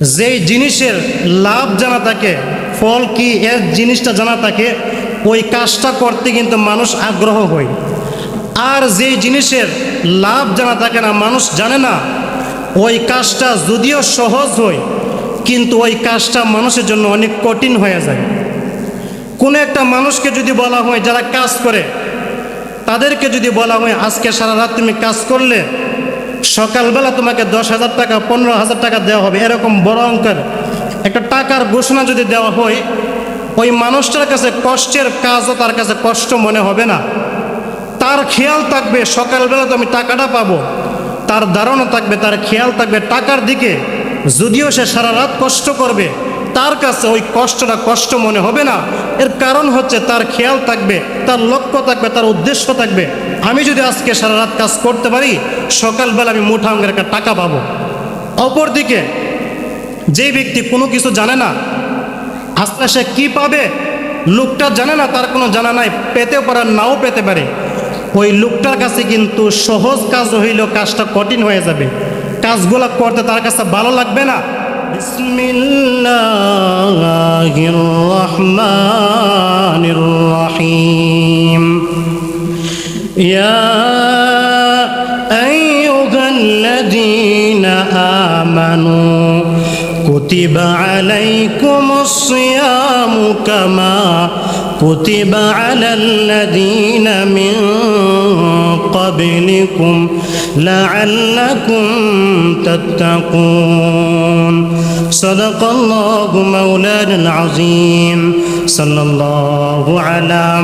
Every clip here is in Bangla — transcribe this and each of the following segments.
যেই জিনিসের লাভ জানা থাকে, ফল কি এর জিনিসটা জানা থাকে, ওই কাজটা করতে কিন্তু মানুষ আগ্রহ হয়। আর যেই জিনিসের লাভ জানা থাকে না, মানুষ জানে না, ওই কাজটা যদিও সহজ হয়, কিন্তু ওই কাজটা মানুষের জন্য অনেক কঠিন হয়ে যায়। কোনো একটা মানুষকে যদি বলা হয়, যারা কাজ করে, তাদেরকে যদি বলা হয়, আজকে সারা রাত তুমি কাজ করলে সকালবেলা তোমাকে দশ হাজার টাকা, পনেরো হাজার টাকা দেওয়া হবে। এরকম বড় অঙ্কের। একটা টাকার ঘোষণা যদি দেওয়া হয়, ওই মানুষটার কাছে কষ্টের কাজও তার কাছে কষ্ট মনে হবে না। তার খেয়াল থাকবে, সকালবেলা তো আমি টাকাটা পাবো। তার ধারণা থাকবে, তার খেয়াল থাকবে টাকার দিকে। যদিও সে সারা রাত কষ্ট করবে, তার কাছে ওই কষ্টটা কষ্ট মনে হবে না। এর কারণ হচ্ছে তার খেয়াল থাকবে, তার লক্ষ্য থাকবে, তার উদ্দেশ্য থাকবে। আমি যদি আজকে সারা রাত কাজ করতে পারি, সকালবেলা আমি মুঠা অঙ্কের একটা টাকা পাবো। অপরদিকে যে ব্যক্তি কোনো কিছু জানে না আস্তে সে কী পাবে, লোকটা জানে না, তার কোনো জানা নাই, পেতেও পারে, নাও পেতে পারে। ওই লোকটার কাছে কিন্তু সহজ কাজ হইলেও কাজটা কঠিন হয়ে যাবে। কাজগুলো করতে তার কাছে ভালো লাগবে না। বিসমিল্লাহির রহমানির রহিম। يا أيها الذين آمنوا كتب عليكم الصيام كما كتب على الذين من قبلكم لعلكم تتقون. صدق الله مولانا العظيم. صلى الله على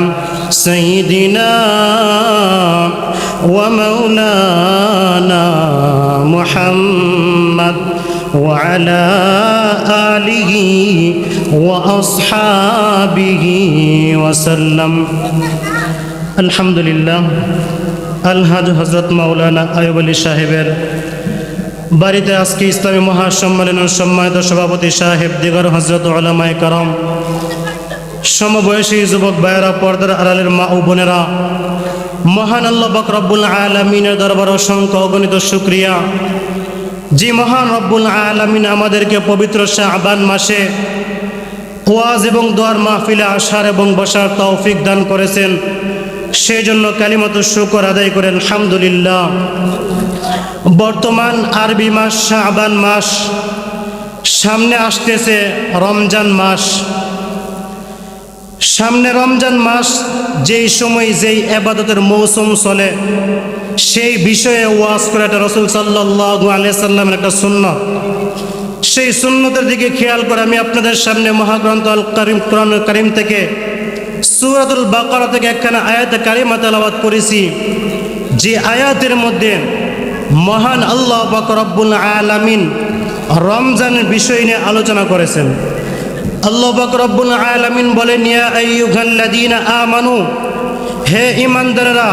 سيدنا ومولانا محمد وعلى آله وأصحابه وسلم الحمد لله আলহাজ হজরত মাওলানা আয়ুব আলী সাহেবের বাড়িতে আজকে ইসলামী মহাসম্মেলনের সম্মানিত সভাপতি সাহেব দিগর হজরত আলামায় করম সমবয়সী যুবক ভাইয়েরা, পর্দার আড়ালের মা ও বোনেরা, মহান আল্লাহ বক রব্বুল আলমিনের দরবার অসংখ্য অগণিত শুক্রিয়া। যে মহান রব্বুল আলমিন আমাদেরকে পবিত্র শাহবান মাসে ওয়াজ এবং দোয়ার মাহফিলে আসার এবং বসার তৌফিক দান করেছেন। সেই জন্য কালিমত শুকর আদায় করেন আলহামদুলিল্লাহ বর্তমান আরবি মাস শাহবান মাস, সামনে আসতেছে রমজান মাস। সামনে রমজান মাস, যেই সময় যেই আবাদতের মৌসুম চলে, সেই বিষয়ে ওয়াজ করে একটা রসুল সাল্লাহ আলিয়া সাল্লামের একটা সুন্নত সেই সুন্নতের দিকে খেয়াল করে আমি আপনাদের সামনে মহাগ্রন্থ আল করিম কোরআন করিম থেকে সুরাতুল বাকারা থেকে একখানা আয়াত কারিমা তেলাবাদ করেছি। যে আয়াতের মধ্যে মহান আল্লাহ বাক রব্বুল আলামিন রমজানের বিষয় নিয়ে আলোচনা করেছেন। আল্লাহ বাক রব্বুল আলামিন আইয়ুহাল্লাযীনা আমানু, হে ঈমানদাররা,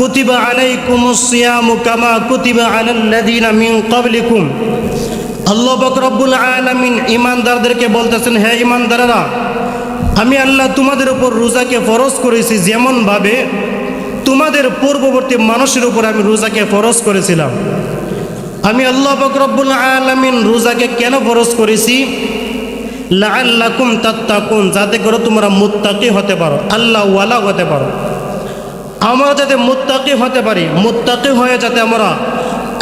কুতিবা আলাইকুমুস সিয়ামু কামা কুতিবা আলাল্লাযীনা মিন ক্বাবলিকুম। আল্লাহ বাক রব্বুল আলামিন ঈমানদারদেরকে বলতেছেন, হে ঈমানদাররা, আমি আল্লাহ তোমাদের উপর রোজাকে ফরজ করেছি যেমনভাবে তোমাদের পূর্ববর্তী মানুষের উপর আমি রোজাকে ফরজ করেছিলাম। আমি আল্লাহ বকরব্বুল আলমিন রোজাকে কেন ফরজ করেছি? লাল্লাকুম তাত্তাকুন, যাতে করে তোমরা মুত্তাকি হতে পারো। আল্লাহ ওয়ালা হতে পারো। আমরা যাতে মুত্তাকি হতে পারি, মুত্তাকি হয়ে যাতে আমরা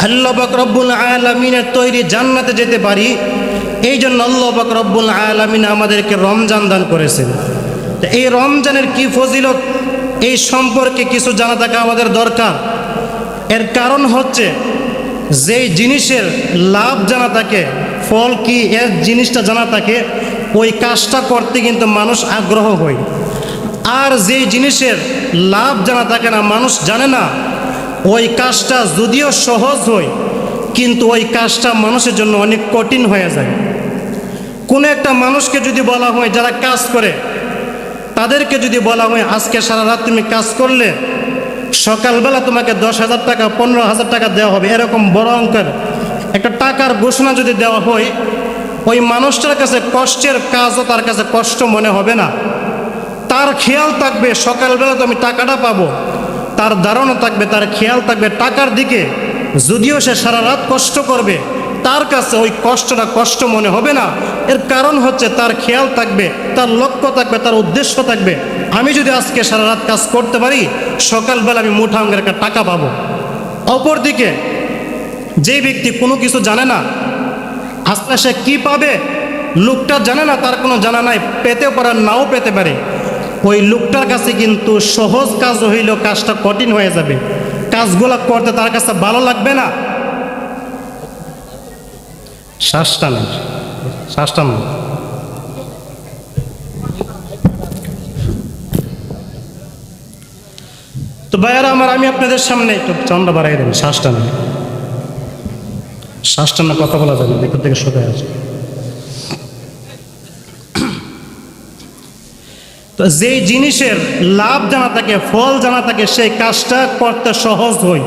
আল্লাহ বকরব্বুল আলমিনের তৈরি জান্নাতে যেতে পারি এই জন্য আল্লাহ পাক রব্বুল আলমিন আমাদেরকে রমজান দান করেছেন। তো এই রমজানের কি ফজিলত, এই সম্পর্কে কিছু জানা থাকা আমাদের দরকার। এর কারণ হচ্ছে, যেই জিনিসের লাভ জানা থাকে ফল কি এর জিনিসটা জানা থাকে, ওই কাজটা করতে কিন্তু মানুষ আগ্রহ হয়। আর যেই জিনিসের লাভ জানা থাকে না, মানুষ জানে না, ওই কাজটা যদিও সহজ হয়, কিন্তু ওই কাজটা মানুষের জন্য অনেক কঠিন হয়ে যায়। কোনো একটা মানুষকে যদি বলা হয় যারা কাজ করে, তাদেরকে যদি বলা হয়, আজকে সারা রাত তুমি কাজ করলে, সকালবেলা তোমাকে দশ হাজার টাকা, পনেরো হাজার টাকা দেওয়া হবে। এরকম বড় অঙ্কের একটা টাকার ঘোষণা যদি দেওয়া হয়, ওই মানুষটার কাছে কষ্টের কাজও তার কাছে কষ্ট মনে হবে না। তার খেয়াল থাকবে, সকালবেলা তো আমি টাকাটা পাবো। তার ধারণা থাকবে, তার খেয়াল থাকবে টাকার দিকে। যদিও সে সারা রাত কষ্ট করবে, তার কাছে ওই কষ্টটা কষ্ট মনে হবে না। এর কারণ হচ্ছে তার খেয়াল থাকবে, তার লক্ষ্য থাকবে, তার উদ্দেশ্য থাকবে। আমি যদি আজকে সারা রাত কাজ করতে পারি, সকালবেলা আমি মুঠা অঙ্কের একটা টাকা পাবো। অপরদিকে যে ব্যক্তি কোনো কিছু জানে না আস্তে সে কী পাবে? লোকটা জানে না, তার কোনো জানা নাই, পেতে পারে, নাও পেতে পারে। ওই লোকটার কাছে কিন্তু সহজ কাজ হইলেও কাজটা কঠিন হয়ে যাবে। কাজগুলো করতে তার কাছে ভালো লাগবে না। শ্বাসটা না শ্বাসটা না তো ভাইয়ারা, আমার, আমি আপনাদের সামনে একটু চন্দ্র বাড়াই দেন শ্বাসটা না শ্বাসটা না কথা বলা যাবে ভিতর থেকে শুকায় আছে তো যেই জিনিসের লাভ জানা থাকে, ফল জানা থাকে, সেই কাজটা করতে সহজ হয়।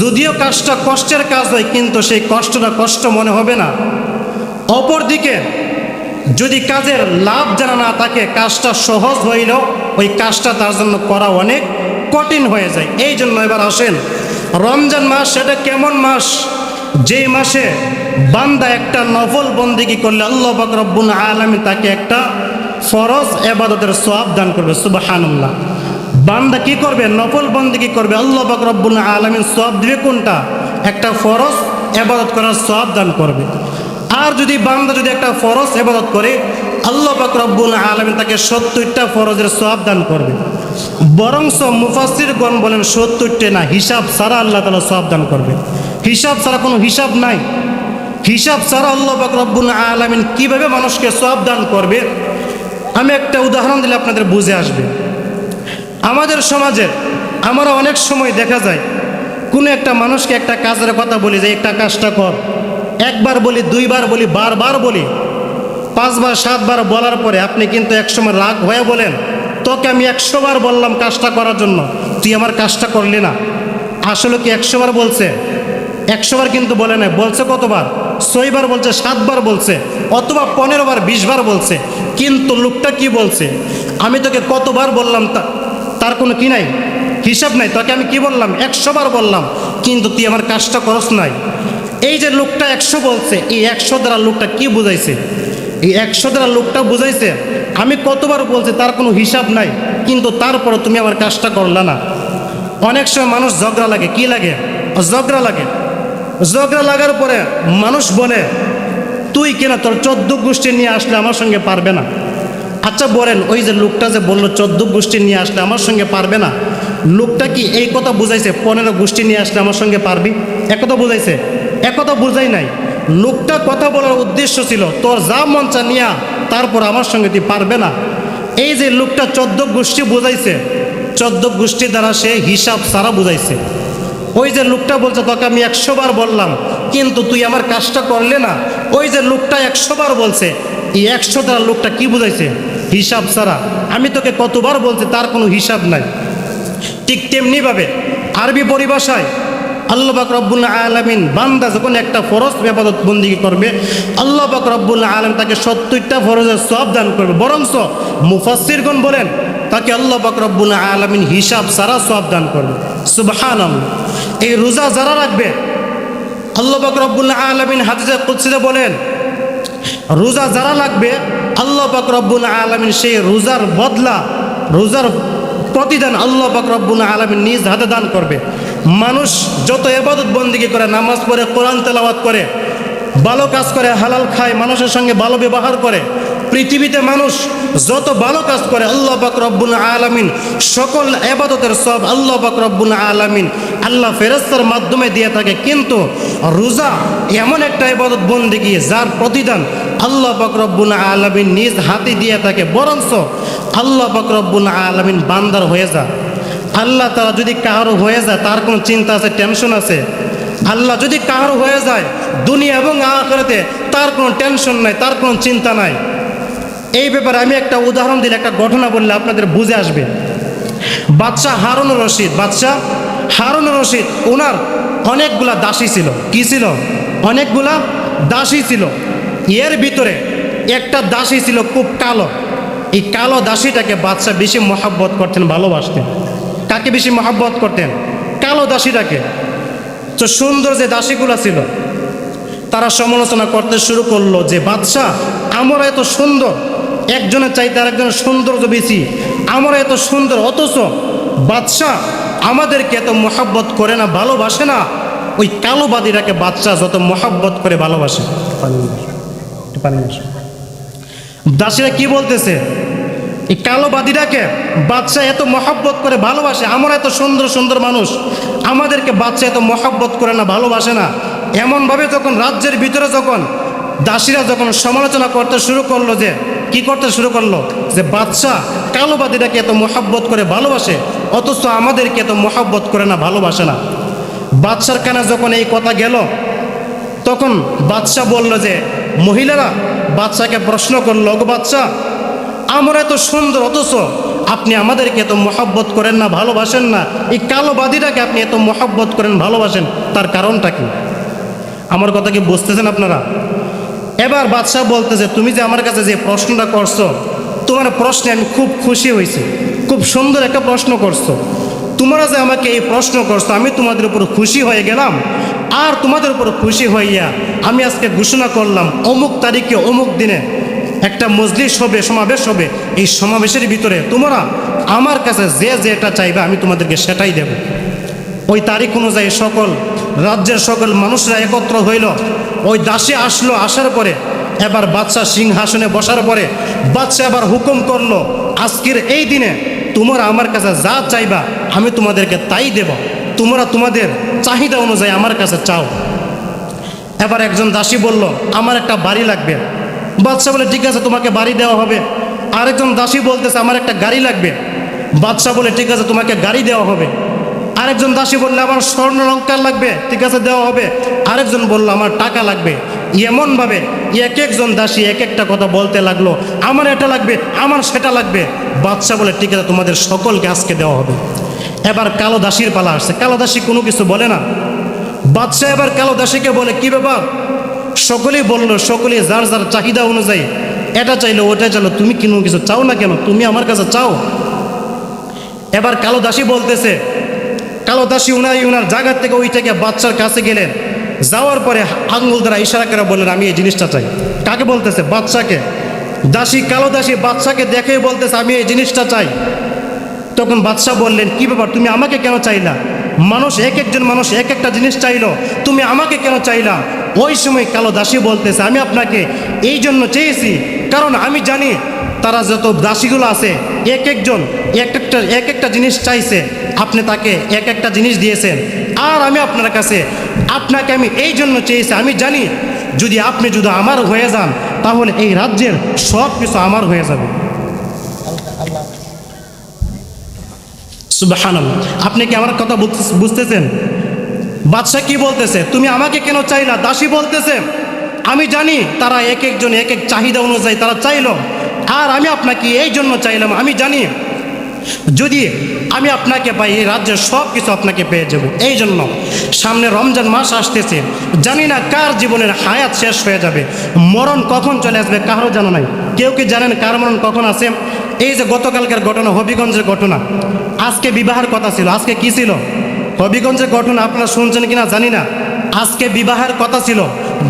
যদিও কাজটা কষ্টের কাজ হয়, কিন্তু সেই কষ্টটা কষ্ট মনে হবে না। অপরদিকে, যদি কাজের লাভ জানা না থাকে, কাজটা সহজ হইলেও ওই কাজটা তার জন্য করা অনেক কঠিন হয়ে যায়। এই জন্য এবার আসেন, রমজান মাস, সেটা কেমন মাস? যেই মাসে বান্দা একটা নফল বন্দিগি করলে আল্লাহ বকরব্বুল আলমী তাকে একটা ফরজ এবাদতের সব দান করবে, সুবাহানুল্লাহ। বান্দা কি করবে? নফল বন্দিগি করবে, আল্লাহ বকরব্বুল আলমীর সব দিবে কোনটা? একটা ফরজ এবাদত করার সব দান করবে। আর যদি বান্দা যদি একটা ফরজ এবাদত করে, আল্লাহ বকরব্বুল আলমী তাকে সত্তরটা ফরজের সব দান করবে। বরংস মুফাসিরগণ বলেন, সত্তরটে না, হিসাব সারা আল্লাহ তালা সব দান করবে। হিসাব ছাড়া কোনো হিসাব নাই। হিসাব ছাড়া আল্লাহ বকরব্বুল আলমিন কীভাবে মানুষকে সব দান করবে? আমি একটা উদাহরণ দিলে আপনাদের বুঝে আসবে। আমাদের সমাজে আমরা অনেক সময় দেখা যায়, কোনো একটা মানুষকে একটা কাজের কথা বলি যে, একটা কাজটা কর। একবার বলি, দুইবার বলি, বারবার বলি। পাঁচবার, সাতবার বলার পরে আপনি কিন্তু একসময় রাগ হয়ে বলেন, তোকে আমি একশোবার বললাম কাজটা করার জন্য, তুই আমার কাজটা করলি না। আসলে কি একশোবার বলছে? একশোবার কিন্তু বলে না বলছে কতবার? ছয়বার বলছে, সাতবার বলছে, অথবা পনেরো বার বিশ বার বলছে। কিন্তু লোকটা কি বলছে? আমি তোকে কতবার বললাম তা তার কোনো কি নাই? হিসাব নাই। তোকে আমি কি বললাম? একশো বার বললাম। কিন্তু তুই আমার কাজটা করস নাই। এই যে লোকটা একশো বলছে, এই একশো দ্বারা লোকটা কি বুঝাইছে? এই একশো দ্বারা লোকটা বুঝাইছে, আমি কতবার বলছি তার কোনো হিসাব নাই, কিন্তু তারপরে তুমি আমার কাজটা করলে না। অনেক সময় মানুষ ঝগড়া লাগে। কি লাগে? ঝগড়া লাগে। ঝগড়া লাগার পরে মানুষ বলে, তুই কেনা তোর চোদ্দ গোষ্ঠী নিয়ে আসলে আমার সঙ্গে পারবে না? আচ্ছা বলেন, ওই যে লোকটা যে বলল, চোদ্দ গোষ্ঠী নিয়ে আসলে আমার সঙ্গে পারবে না? লোকটা কি এই কথা বুঝাইছে, পনেরো গোষ্ঠী নিয়ে আসলে আমার সঙ্গে পারবি? একথা বুঝাইছে একথা বুঝাই নাই। লোকটা কথা বলার উদ্দেশ্য ছিল, তোর যা মঞ্চা নিয়া, তারপর আমার সঙ্গে তুই পারবে না? এই যে লোকটা চোদ্দ গোষ্ঠী বুঝাইছে, চোদ্দ গোষ্ঠী দ্বারা সে হিসাব সারা বুঝাইছে। ওই যে লোকটা বলছে, তোকে আমি একশো বার বললাম, কিন্তু তুই আমার কাজটা করলে না। ওই যে লোকটা একশো বার বলছে, এই একশো লোকটা কি বুঝাইছে? হিসাব ছাড়া। আমি তোকে কতবার বলছি, তার কোনো হিসাব নাই। ঠিক তেমনিভাবে আরবি পরিভাষায় আল্লাহ বাক রব্বুল আলমিন বান্দা যখন একটা ফরজ বেপাদত বন্দিগি করবে, আল্লাহ রব্বুল আলম তাকে সত্তরটা ফরজের সব দান করবে। বরঞ্চ মুফাসিরগণ বলেন, তাকে আল্লাহ রব্বুল আলমিন হিসাব সারা সব দান করবে। সুবহান এই রোজা যারা রাখবে, আল্লাহ বাক রব্বুল আলমিন হাদিসে কুৎসিতে বলেন, রোজা যারা লাগবে আল্লাহ রব্বুল আলমিন সেই রোজার বদলা, রোজার প্রতিদান আল্লাহ রব্বুল আলমিন নিজ হাতে দান করবে। মানুষ যত এবাদত বন্দিগি করে, নামাজ পড়ে, কোরআন তেলাওয়াত করে, ভালো কাজ করে, হালাল খায়, মানুষের সঙ্গে ভালো ব্যবহার করে পৃথিবীতে মানুষ যত ভালো কাজ করে, আল্লাহ পাক রব্বুল আলমিন সকল এবাদতের সব আল্লাহ পাক রব্বুল আলমিন আল্লাহ ফেরস্তার মাধ্যমে দিয়ে থাকে। কিন্তু রোজা এমন একটা এবাদত বন্দিগি যার প্রতিদান আল্লাহ পাক রব্বুল আলমিন নিজ হাতে দিয়ে থাকে, বরঞ্চ আল্লাহ পাক রব্বুল আলমিন বান্দার হয়ে যা আল্লাহ তারা যদি কারও হয়ে যায়, তার কোনো চিন্তা আছে, টেনশন আছে? আল্লাহ যদি কারও হয়ে যায়, দুনিয়া এবং আখরাতে তার কোনো টেনশন নাই, তার কোনো চিন্তা নাই। এই ব্যাপারে আমি একটা উদাহরণ দিলে, একটা ঘটনা বললে আপনাদের বুঝে আসবে। বাদশাহ হারুন রশিদ, বাদশাহ হারুন রশিদ ওনার অনেকগুলা দাসী ছিল। কি ছিল? অনেকগুলা দাসী ছিল। এর ভিতরে একটা দাসী ছিল খুব কালো। এই কালো দাসীটাকে বাদশাহ বেশি মহাব্বত করতেন, ভালোবাসতেন। কাকে বেশি মহাব্বত করতেন? কালো দাসীটাকে। তো সুন্দর যে দাসীগুলা ছিল, তারা সমালোচনা করতে শুরু করল যে, বাদশাহ, আমরা এত সুন্দর একজনের চাইতে আরেকজনের সৌন্দর্য বেশি। আমরা এত সুন্দর অথচ বাদশাহ আমাদেরকে এত মহাব্বত করে না ভালোবাসে না। ওই কালোবাদীরাকে বাদশাহ যত মহাব্বত করে ভালোবাসে। দাসীরা কি বলতেছে? এই কালোবাদীরাকে বাদশাহ এত মহাব্বত করে ভালোবাসে আমরা এত সুন্দর সুন্দর মানুষ। আমাদেরকে বাদশাহ এত মহাব্বত করে না ভালোবাসে না। এমনভাবে যখন রাজ্যের ভিতরে যখন দাসীরা যখন সমালোচনা করতে শুরু করল যে কি করতে শুরু করল? যে বাদশাহ কালোবাদীরাকে এত মহাব্বত করে ভালোবাসে, অথচ আমাদেরকে এত মহাব্বত করে না, ভালোবাসে না। বাদশার কানে যখন এই কথা গেল, তখন বাদশাহ বলল যে, মহিলারা বাদশাকে প্রশ্ন করল গো আমরা এত সুন্দর, অথচ আপনি আমাদেরকে এত মহাব্বত করেন না, ভালোবাসেন না। এই কালোবাদীটাকে আপনি এত মহাব্বত করেন, ভালোবাসেন, তার কারণটা কি? আমার কথা কি বুঝতেছেন আপনারা? এবার বাদশাহ বলতেছে, তুমি যে আমার কাছে যে প্রশ্নটা করছ, তোমার প্রশ্নে আমি খুব খুশি হয়েছি। খুব সুন্দর একটা প্রশ্ন করছ। তোমরা যে আমাকে এই প্রশ্ন করছ, আমি তোমাদের উপর খুশি হয়ে গেলাম। আর তোমাদের উপর খুশি হইয়া আমি আজকে ঘোষণা করলাম, অমুক তারিখে, অমুক দিনে একটা মজলিস হবে, সমাবেশ হবে। এই সমাবেশের ভিতরে তোমরা আমার কাছে যে যেটা চাইবে, আমি তোমাদেরকে সেটাই দেব। ওই তারিখ অনুযায়ী সকল রাজ্যের সকল মানুষরা একত্র হইল। ওই দাসে আসলো, আসার পরে এবার বাদশাহ সিংহাসনে বসার পরে বাদশাহ আবার হুকুম করল, আজকের এই দিনে তোমরা আমার কাছে যা চাইবা, আমি তোমাদেরকে তাই দেব। তোমরা তোমাদের চাহিদা অনুযায়ী আমার কাছে চাও। এবার একজন দাসী বলল, আমার একটা বাড়ি লাগবে। বাদশাহ বলে, ঠিক আছে, তোমাকে বাড়ি দেওয়া হবে। আরেকজন দাসী বলতেছে, আমার একটা গাড়ি লাগবে। বাদশাহ বলে, ঠিক আছে, তোমাকে গাড়ি দেওয়া হবে। আরেকজন দাসী বললে, আমার স্বর্ণ অলঙ্কার লাগবে, ঠিক আছে, দেওয়া হবে। আরেকজন বলল, আমার টাকা লাগবে। এমনভাবে এক একজন দাসী এক একটা কথা বলতে লাগল, আমার এটা লাগবে, আমার সেটা লাগবে। বাদশাহ বলে, ঠিক আছে, তোমাদের সকলকে আজকে দেওয়া হবে। এবার কালো দাসীর পালা আসছে। কালো দাসী কোনো কিছু বলে না। বাদশাহ এবার কালো দাসীকে বলে, কি ব্যাপার? সকলেই বলল, সকলেই যার যার চাহিদা অনুযায়ী, এটা চাইলো ওটা চাইলো তুমি কোনো কিছু চাও না কেন? তুমি আমার কাছে চাও? এবার কালো দাসী বলতেছে কালো দাসী উনার উনার জায়গার থেকে ওই থেকে বাচ্চার কাছে গেলেন। যাওয়ার পরে আঙ্গুল দ্বারা ইশারা করে বললেন, আমি এই জিনিসটা চাই। কাকে বলতেছে? বাচ্চাকে। দাসী, কালো দাসী বাচ্চাকে দেখে বলতেছে, আমি এই জিনিসটা চাই। তখন বাদশাহ বললেন, কি ব্যাপার? তুমি আমাকে কেন চাইলা? মানুষ এক একজন মানুষ এক একটা জিনিস চাইলো। তুমি আমাকে কেন চাইলা? ওই সময় কালো দাসী বলতেছে, আমি আপনাকে এই জন্য চেয়েছি। কারণ আমি জানি তারা যত দাসীগুলো আছে, এক একজন, এক একটা এক একটা জিনিস চাইছে, আপনি তাকে এক একটা জিনিস দিয়েছেন। আর আমি আপনার কাছে, আপনাকে আমি এই জন্য চেয়েছি, আমি জানি যদি আপনি যদি আমার হয়ে যান, তাহলে এই রাজ্যের সব কিছু আমার হয়ে যাবে। আপনি কি আমার কথা বুঝতে- বুঝতেছেন? বাদশাহ কি বলতেছে? তুমি আমাকে কেন চাইলা? দাসী বলতেছে। আমি জানি তারা এক একজন, এক এক চাহিদা অনুযায়ী তারা চাইলো। আর আমি আপনাকে এই জন্য চাইলাম, আমি জানি যদি আমি আপনাকে পাই, এই রাজ্যের সব কিছু আপনাকে পেয়ে যাব। এই জন্য সামনে রমজান মাস আসতেছে, জানি না কার জীবনের হায়াত শেষ হয়ে যাবে। মরণ কখন চলে আসবে কারও জানা নাই। কেউ কি জানেন কার মরণ কখন আসে? এই যে গতকালকার ঘটনা, হবিগঞ্জের ঘটনা। আজকে বিবাহের কথা ছিল, আজকে কি ছিল? হবিগঞ্জের ঘটনা আপনারা শুনছেন কিনা জানি না। আজকে বিবাহের কথা ছিল,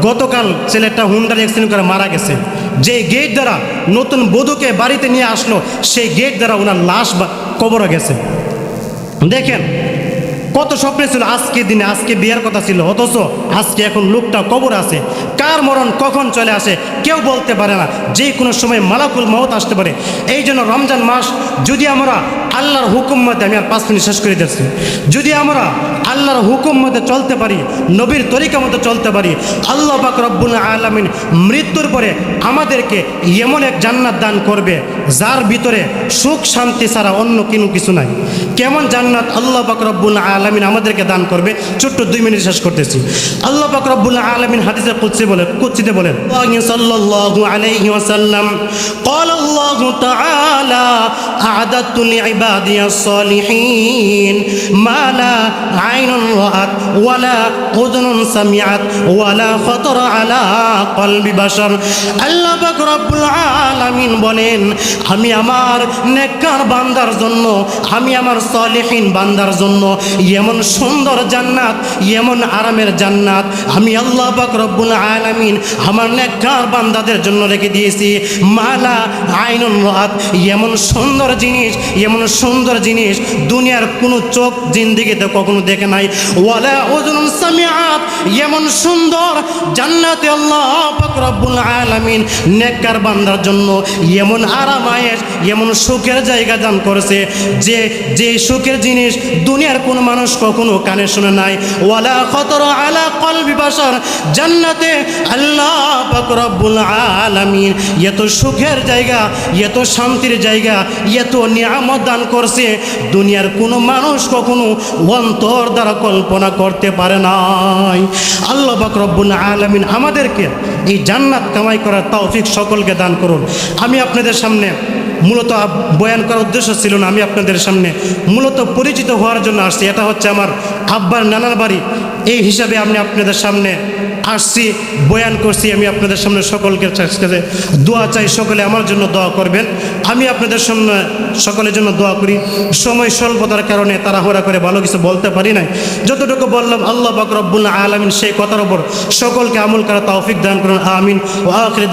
গতকাল ছেলেটা হুন্ডার অ্যাক্সিডেন্ট করে মারা গেছে। যে গেট দ্বারা নতুন বধূকে বাড়িতে নিয়ে আসলো, সেই গেট দ্বারা ওনার লাশ কবরে গেছে। দেখেন, কত স্বপ্নে ছিল, আজকে দিনে আজকে বিয়ের কথা ছিল, অথচ আজকে এখন লোকটা কবর আছে। কার মরণ, কখন চলে আসে, কেউ বলতে পারে না। যে কোনো সময় মালাকুল মহত আসতে পারে। এই জন্য রমজান মাস, যদি আমরা আল্লাহর হুকুম মতে আমি আর পাঁচ মিনিট শেষ করে দিচ্ছি যদি আমরা আল্লাহর হুকুম মতে চলতে পারি নবীর তরিকা মতো চলতে পারি আল্লাহ পাক রব্বুল আলমিন মৃত্যুর পরে আমাদেরকে এমন এক জান্নাত দান করবে যার ভিতরে সুখ শান্তি ছাড়া অন্য কোনো কিছু নাই কেমন জান্নাত আল্লাহ পাক রব্বুল আলমিন আমাদেরকে দান করবে ছোট্ট দুই মিনিট শেষ করতেছি আল্লাহ পাক রব্বুল আলমিন হাদিসে কুচ্ছি বলে কুচ্ছিতে বলেন সাল্লাল্লাহু আলাইহি ওয়াসাল্লাম قال الله تعالى أعددت لعبادي عبادي الصالحين ما لا عين رأت ولا أذن سمعت ولا خطر على قلب بشر আল্লাহ পাক রব্বুল আলামিন বলেন আমি আমার নেককার বান্দার জন্য আমি আমার সলিহীন বান্দার জন্য এমন সুন্দর জান্নাত এমন আরামের জান্নাত আমি আল্লাহ পাক রব্বুল আলামিন আমার নেককার বান্দাদের জন্য রেখে দিয়েছি মালা আইনুন রাত এমন সুন্দর জিনিস এমন সুন্দর জিনিস দুনিয়ার কোনো চোখ জিন্দিগিতে কখনো দেখে নাই। ওয়ালা উযুনুন সামিআত, এমন সুন্দর, জান্নাতে আল্লাহ রব্বুল আলামিন নেককার বান্দার জন্য এমন আরাম আয়েশ, এমন সুখের জায়গা দান করেছে যে যে সুখের জিনিস দুনিয়ার কোন মানুষ কখনো কানে শুনে নাই। ওয়ালা খতর আলা কলবি বাসার জান্নাতে আল্লাহ রব্বুল আলামিন, এত সুখের জায়গা, এত শান্তির জায়গা, এত নিয়ামত দান করছে, দুনিয়ার কোনো মানুষ কখনো অন্তর দ্বারা কল্পনা করতে পারে নাই। আল্লাহ পাক রব্বুল আলামিন আমাদেরকে এই জান্নাত কামাই করার তৌফিক সকলকে দান করুন। আমি আপনাদের সামনে মূলত বয়ান করার উদ্দেশ্য ছিল না, আমি আপনাদের সামনে মূলত পরিচিত হওয়ার জন্য আসছি। এটা হচ্ছে আমার আব্বার নানার বাড়ি। এই হিসাবে আমি আপনাদের সামনে আসছি, বয়ান করছি, আমি আপনাদের সামনে সকলকে কাছে দোয়া চাই, সকলে আমার জন্য দোয়া করবেন। আমি আপনাদের সামনে সকলের জন্য দোয়া করি। সময় স্বল্পতার কারণে তাড়াহুড়া করে ভালো কিছু বলতে পারি নাই। যতটুকু বললাম, আল্লাহ বাক রব্বুল আলমিন সেই কথার ওপর সকলকে আমল করা তৌফিক দান করুন, আমিন। ও আখির